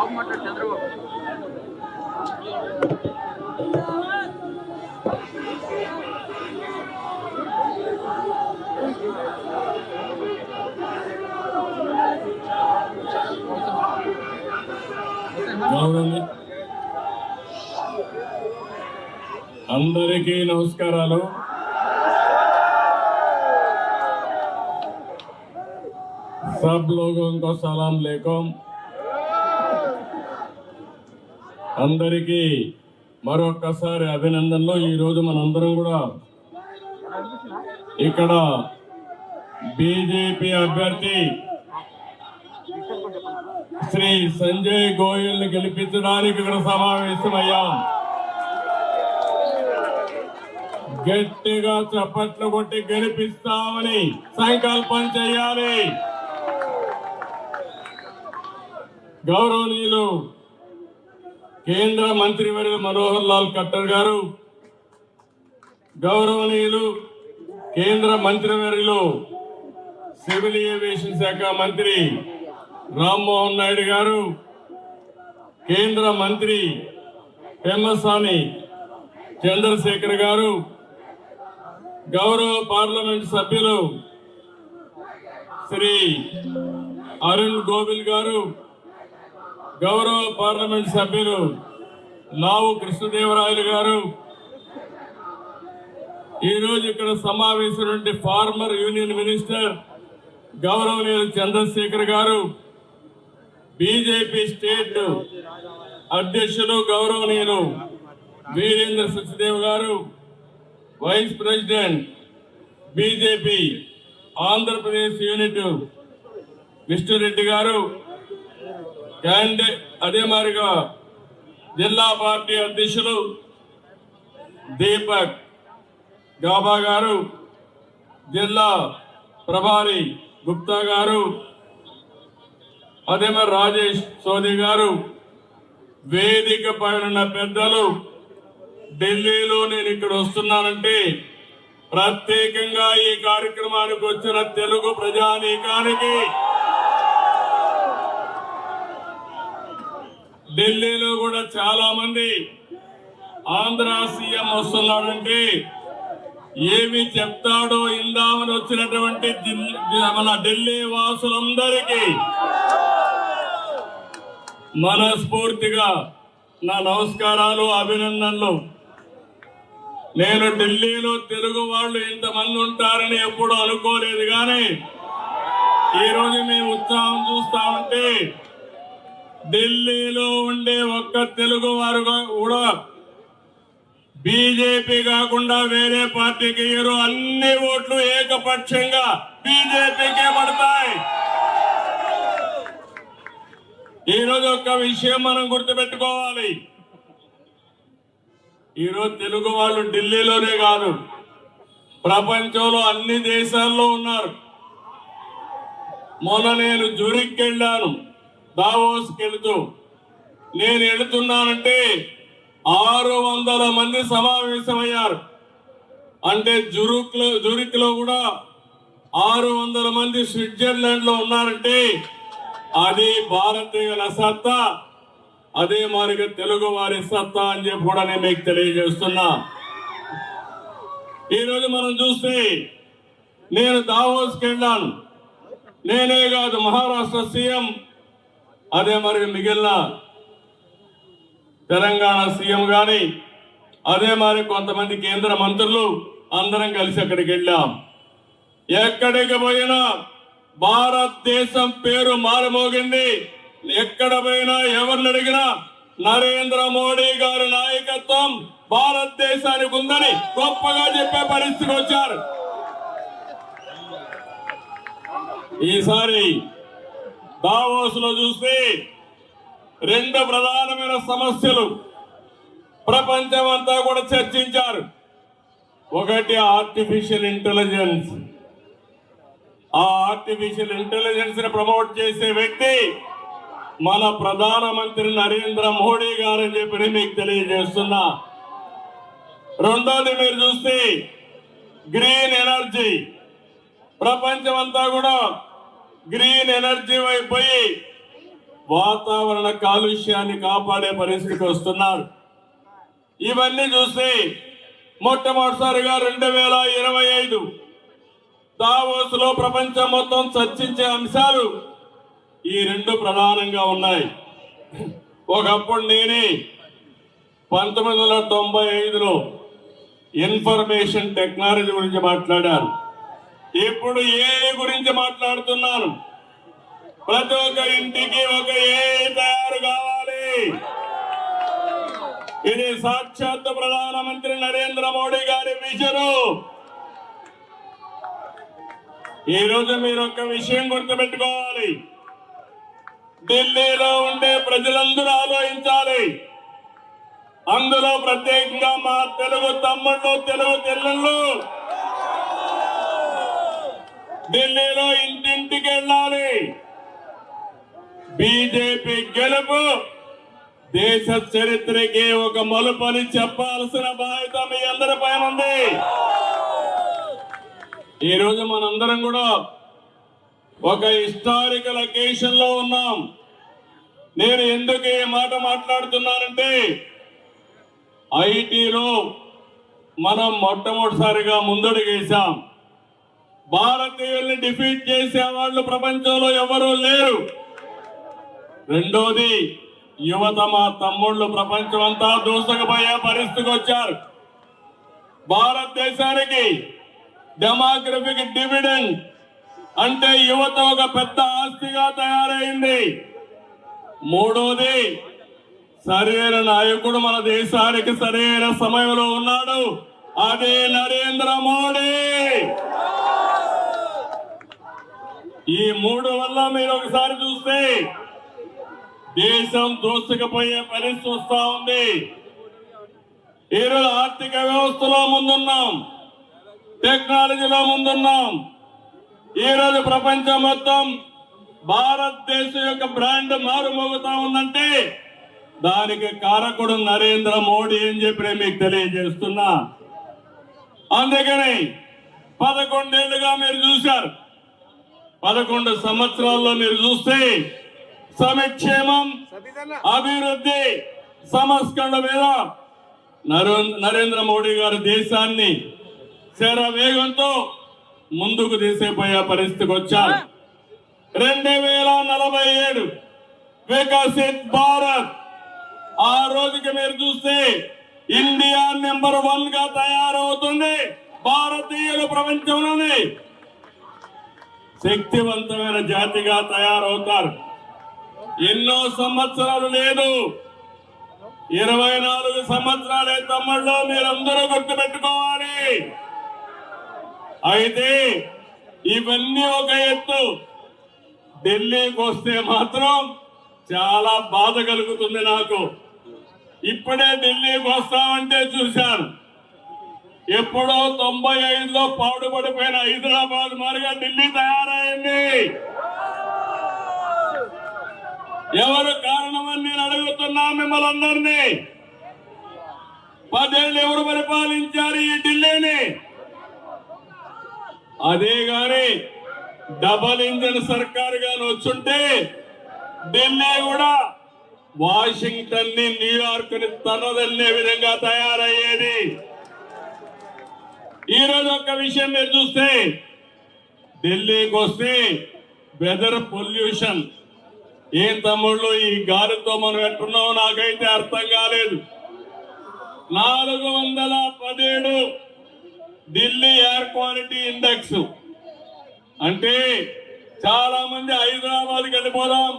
బాబు మాట్లాడు చంద్రబాబు గౌరవని అందరికీ నమస్కారాలు सब लोगों को सलाम लेकुम అందరికీ మరొక్కసారి అభినందనలు. ఈరోజు మనందరం కూడా ఇక్కడ బీజేపీ అభ్యర్థి శ్రీ సంజయ్ గోయల్ని గెలిపించడానికి ఇక్కడ సమావేశమయ్యాం. గట్టిగా చప్పట్లు కొట్టి గెలిపిస్తామని సంకల్పం చేయాలి. గౌరవనీయులు కేంద్ర మంత్రివర్యులు మనోహర్ లాల్ ఖట్టర్ గారు గౌరవనీయులు కేంద్ర మంత్రివర్యులు సివిల్ ఏవియేషన్ శాఖ మంత్రి రామ్మోహన్ నాయుడు గారు కేంద్ర మంత్రి పెమ్మసాని చంద్రశేఖర్ గారు గౌరవ పార్లమెంట్ సభ్యులు శ్రీ అరుణ్ గోవిల్ గారు గౌరవ పార్లమెంట్ సభ్యులు లావు కృష్ణదేవరాయలు గారు. ఈరోజు ఇక్కడ సమావేశం ఫార్మర్ యూనియన్ మినిస్టర్ గౌరవనీయులు చంద్రశేఖర్ గారు బీజేపీ స్టేట్ అధ్యక్షులు గౌరవనీయులు Virendra Satyadev garu vice president BJP Andhra Pradesh unit Vishnu Reddy గారు క్యాండి అదే మాదిరిగా జిల్లా పార్టీ అధ్యక్షులు దీపక్ గాబా గారు జిల్లా ప్రభారి గుప్తా గారు అదే మరి రాజేష్ సోది గారు వేదిక పైన పెద్దలు ఢిల్లీలో నేను ఇక్కడ వస్తున్నానంటే ప్రత్యేకంగా ఈ కార్యక్రమానికి వచ్చిన తెలుగు ప్రజానీకానికి ఢిల్లీలో కూడా చాలా మంది ఆంధ్ర సీఎం వస్తున్నాడంటే ఏమి చెప్తాడో ఇందామని వచ్చినటువంటి మన ఢిల్లీ వాసులందరికీ మనస్ఫూర్తిగా నా నమస్కారాలు అభినందనలు. నేను ఢిల్లీలో తెలుగు వాళ్ళు ఇంతమంది ఉంటారని ఎప్పుడు అనుకోలేదు కానీ ఈరోజు మీ ఉత్సాహం చూస్తా ఉంటే ఢిల్లీలో ఉండే ఒక్క తెలుగు వారు కూడా బీజేపీ కాకుండా వేరే పార్టీకి ఇరు అన్ని ఓట్లు ఏకపక్షంగా బీజేపీకే పడతాయి. ఈరోజు ఒక్క విషయం మనం గుర్తుపెట్టుకోవాలి. ఈరోజు తెలుగు వాళ్ళు ఢిల్లీలోనే కాదు ప్రపంచంలో అన్ని దేశాల్లో ఉన్నారు. మొన్న నేను జూరిక్ వెళ్ళాను దావోస్కి వెళుతూ నేను వెళుతున్నానంటే ఆరు వందల మంది సమావేశమయ్యారు. అంటే జురుక్లో జురిక్లో కూడా ఆరు వందల మంది స్విట్జర్లాండ్లో ఉన్నారంటే అది భారతీయుల సత్తా అదే మారిగా తెలుగు వారి సత్తా అని చెప్పి కూడా నేను మీకు తెలియజేస్తున్నా. ఈరోజు మనం చూస్తే నేను దావోస్కి వెళ్ళాను నేనే కాదు మహారాష్ట్ర సీఎం అదే మరి మిగిలిన తెలంగాణ సీఎం గాని అదే మరి కొంతమంది కేంద్ర మంత్రులు అందరం కలిసి అక్కడికి వెళ్ళాం. ఎక్కడికి పోయినా భారతదేశం పేరు మారుమోగింది. ఎక్కడ పోయినా ఎవరిని అడిగినా నరేంద్ర మోడీ గారి నాయకత్వం భారతదేశానికి ఉందని గొప్పగా చెప్పే పరిస్థితికి వచ్చారు. ఈసారి దావోస్లో చూస్తే రెండు ప్రధానమైన సమస్యలు. ప్రపంచం అంతా కూడా చర్చించారు. ఒకటి ఆర్టిఫిషియల్ ఇంటెలిజెన్స్ ఆ ఆర్టిఫిషియల్ ఇంటెలిజెన్స్ని ప్రమోట్ చేసే వ్యక్తి మన ప్రధానమంత్రి నరేంద్ర మోడీ గారు అని చెప్పి మీకు తెలియజేస్తున్నా. రెండోది మీరు చూస్తే గ్రీన్ ఎనర్జీ ప్రపంచం అంతా కూడా గ్రీన్ ఎనర్జీ అయిపోయి వాతావరణ కాలుష్యాన్ని కాపాడే పరిస్థితికి వస్తున్నారు. ఇవన్నీ చూసి మొట్టమొదటిసారిగా రెండు వేల ఇరవై ఐదు దావోస్లో ప్రపంచం మొత్తం చర్చించే అంశాలు ఈ రెండు ప్రధానంగా ఉన్నాయి. ఒకప్పుడు నేనే పంతొమ్మిది వందల తొంభై ఐదులో ఇన్ఫర్మేషన్ టెక్నాలజీ గురించి మాట్లాడాను. ఇప్పుడు ఏ గురించి మాట్లాడుతున్నాను? ప్రతి ఒక్క ఇంటికి ఒక ఏ తయారు కావాలి? ఇది సాక్షాత్ ప్రధానమంత్రి నరేంద్ర మోడీ గారి విజను. ఈ రోజు మీరు ఒక విషయం గుర్తుపెట్టుకోవాలి. ఢిల్లీలో ఉండే ప్రజలందరూ ఆలోచించాలి. అందులో ప్రత్యేకంగా మా తెలుగు తమ్ముళ్ళు తెలుగు తెల్లళ్ళు ఢిల్లీలో ఇంటింటికి వెళ్ళాలి. బీజేపీ గెలుపు. దేశ చరిత్రకి ఒక మలుపని చెప్పాల్సిన బాధ్యత మీ అందరి పైన ఉంది. ఈరోజు మనందరం కూడా ఒక హిస్టారికల్ అకేషన్లో ఉన్నాం. నేను ఎందుకు ఈ మాట మాట్లాడుతున్నానంటే ఐటీలో మనం మొట్టమొదటిసారిగా ముందడుగేశాం భారతీయుల్ని డిఫీట్ చేసే వాళ్ళు ప్రపంచంలో ఎవరూ లేరు. రెండోది యువత మా తమ్ముళ్ళు ప్రపంచం అంతా దూసుకుపోయే పరిస్థితికి వచ్చారు. భారతదేశానికి డెమోగ్రఫిక్ డివిడెండ్ అంటే యువత ఒక పెద్ద ఆస్తిగా తయారైంది. మూడోది సరైన నాయకుడు మన దేశానికి సరైన సమయంలో ఉన్నాడు. అదే నరేంద్ర మోడీ. ఈ మూడు వల్ల మీరు ఒకసారి చూస్తే దేశం దూసుకుపోయే పరిస్థితి వస్తా ఉంది. ఈరోజు ఆర్థిక వ్యవస్థలో ముందున్నాం. టెక్నాలజీలో ముందున్నాం. ఈరోజు ప్రపంచం మొత్తం భారతదేశం యొక్క బ్రాండ్ మారుమోగుతా ఉందంటే దానికి కారకుడు నరేంద్ర మోడీ అని చెప్పి మీకు తెలియజేస్తున్నా. అందుకని పదకొండేళ్ళుగా మీరు చూశారు. పదకొండు సంవత్సరాల్లో మీరు చూస్తే సమిక్షేమం అభివృద్ధి సంస్కరణ మీద నరేం- నరేంద్ర మోడీ గారు దేశాన్ని శర వేగంతో ముందుకు తీసేపోయే పరిస్థితికి వచ్చారు. రెండు వేల నలభై ఏడు వికసిత్ భారత్. ఆ రోజుకి మీరు చూస్తే ఇండియా నెంబర్ వన్గా తయారవుతుంది. భారతీయులు ప్రపంచంలోనే శక్తివంతమైన జాతిగా తయారవుతారు. ఎన్నో సంవత్సరాలు లేదు. ఇరవై నాలుగు సంవత్సరాలే తమ్ముళ్ళు మీరందరూ గుర్తుపెట్టుకోవాలి. అయితే ఇవన్నీ ఒక ఎత్తు. ఢిల్లీకి వస్తే మాత్రం చాలా బాధ కలుగుతుంది నాకు. ఇప్పుడే ఢిల్లీకి వస్తామంటే చూశాను. ఎప్పుడో తొంభై ఐదులో పాడుపడిపోయిన హైదరాబాద్ మారిగా ఢిల్లీ తయారైంది. ఎవరు కారణమని నేను అడుగుతున్నా మిమ్మల్ని అందరినీ. పదేళ్ళు ఎవరు పరిపాలించారు ఈ ఢిల్లీని? అదే గాని డబల్ ఇంజన్ సర్కార్ గాని వచ్చుంటే ఢిల్లీ కూడా వాషింగ్టన్ని న్యూయార్క్ని తనదన్నే విధంగా తయారయ్యేది. ఈ రోజు ఒక విషయం మీరు చూస్తే ఢిల్లీకి వస్తే వెదర్ పొల్యూషన్. ఏం తమ్ముళ్ళు ఈ గాలితో మనం ఎట్టున్నామో నాకైతే అర్థం కాలేదు. నాలుగు వందల పదిహేడు ఢిల్లీ ఎయిర్ క్వాలిటీ ఇండెక్స్ అంటే చాలా మంది హైదరాబాద్కి వెళ్ళిపోదాం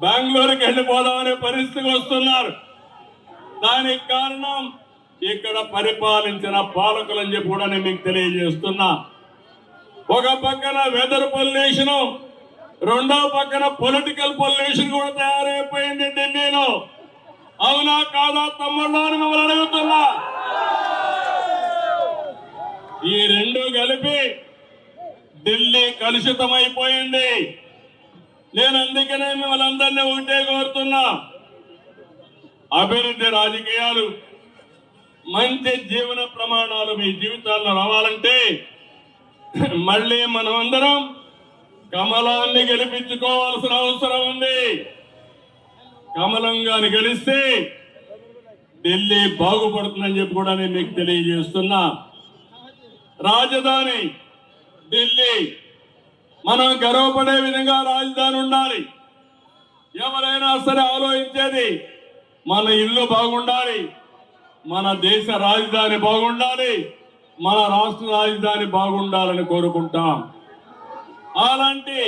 బెంగళూరుకి వెళ్ళిపోదాం అనే పరిస్థితికి వస్తున్నారు. దానికి కారణం ఇక్కడ పరిపాలించిన పాలకులని చెప్పి కూడా నేను మీకు తెలియజేస్తున్నా. ఒక పక్కన వెదర్ పొల్యూషన్ రెండో పక్కన పొలిటికల్ పొల్యూషన్ కూడా తయారైపోయింది ఢిల్లీలో. అవునా కాదా తమ్ముళ్ళు అని మిమ్మల్ని అడుగుతున్నా. ఈ రెండు కలిపి ఢిల్లీ కలుషితమైపోయింది. నేను అందుకనే మిమ్మల్ని అందరినీ ఒకటే కోరుతున్నా. అభివృద్ధి రాజకీయాలు మంచి జీవన ప్రమాణాలు మీ జీవితాల్లో రావాలంటే మళ్ళీ మనం అందరం కమలాన్ని గెలిపించుకోవాల్సిన అవసరం ఉంది. కమలం గాని గెలిస్తే ఢిల్లీ బాగుపడుతుందని చెప్పి కూడా నేను మీకు తెలియజేస్తున్నా. రాజధాని ఢిల్లీ మనం గర్వపడే విధంగా రాజధాని ఉండాలి. ఎవరైనా సరే ఆలోచించేది మన ఇల్లు బాగుండాలి. మన దేశ రాజధాని బాగుండాలి మన రాష్ట్ర రాజధాని బాగుండాలని కోరుకుంటాం. అలాంటి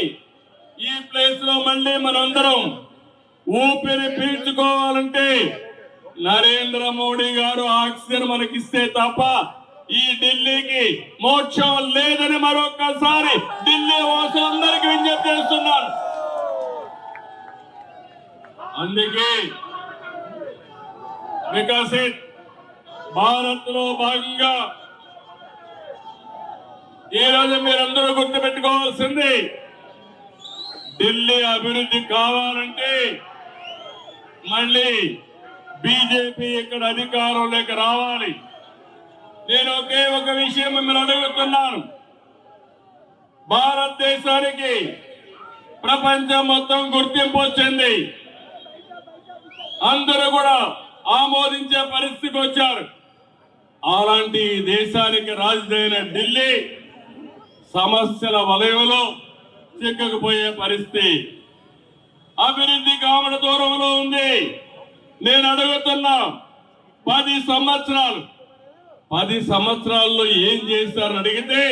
ఈ ప్లేస్లో మళ్ళీ మనందరం ఊపిరి పీల్చుకోవాలంటే నరేంద్ర మోడీ గారు ఆక్సిజన్ మనకిస్తే తప్ప ఈ ఢిల్లీకి మోక్షం లేదని మరొకసారి ఢిల్లీ వాసులందరికీ విజ్ఞప్తి చేస్తున్నాను. అందుకే వికసిత్ భారత్లో భాగంగా ఈ రోజు మీరందరూ గుర్తుపెట్టుకోవాల్సింది ఢిల్లీ అభివృద్ధి కావాలంటే మళ్ళీ బీజేపీ ఇక్కడ అధికారంలోకి రావాలి. నేను ఒకే ఒక విషయం మిమ్మల్ని అడుగుతున్నాను. భారతదేశానికి ప్రపంచం మొత్తం గుర్తింపు వచ్చింది. అందరూ కూడా ఆమోదించే పరిస్థితికి వచ్చారు. అలాంటి దేశానికి రాజధాని ఢిల్లీ సమస్యల వలయంలో చిక్కకపోయే పరిస్థితి. అభివృద్ధి కామడ దూరంలో ఉంది. నేను అడుగుతున్నా పది సంవత్సరాలు పది సంవత్సరాల్లో ఏం చేశారని అడిగితే